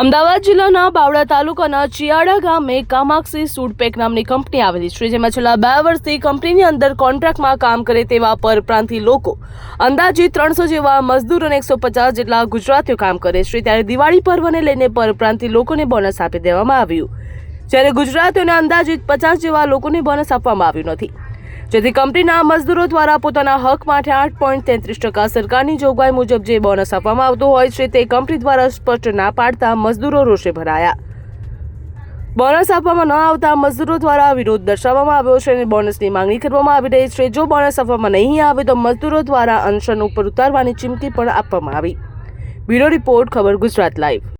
અમદાવાદ જિલ્લાના બાવળા તાલુકાના ચિયાડા ગામે કામાક્ષી સૂડપેક નામની કંપની આવેલી છે, જેમાં છેલ્લા બે વર્ષથી કંપનીની અંદર કોન્ટ્રાક્ટમાં કામ કરે તેવા પરપ્રાંતિ લોકો, અંદાજે ત્રણસો જેવા મજદૂર અને એકસો પચાસ જેટલા ગુજરાતીઓ કામ કરે છે. ત્યારે દિવાળી પર્વને લઈને પરપ્રાંતિ લોકોને બોનસ આપી દેવામાં આવ્યું. જ્યારે ગુજરાતીઓને અંદાજિત પચાસ જેવા લોકોને બોનસ આપવામાં આવ્યું નથી. જેથી કંપનીના મજદૂરો દ્વારા પોતાના હક માટે આઠ પોઈન્ટ તેત્રીસ ટકા સરકારની જોગવાઈ મુજબ જે બોનસ આપવામાં આવતું હોય છે તે કંપની દ્વારા સ્પષ્ટ ના પાડતા મજદૂરો રોષે ભરાયા. બોનસ આપવામાં ન આવતા મજદૂરો દ્વારા વિરોધ દર્શાવવામાં આવ્યો છે અને બોનસની માંગણી કરવામાં આવી રહી છે. જો બોનસ આપવામાં નહીં આવે તો મજદૂરો દ્વારા અનશન ઉપર ઉતારવાની ચીમકી પણ આપવામાં આવી. બ્યુરો રિપોર્ટ, ખબર ગુજરાત લાઈવ.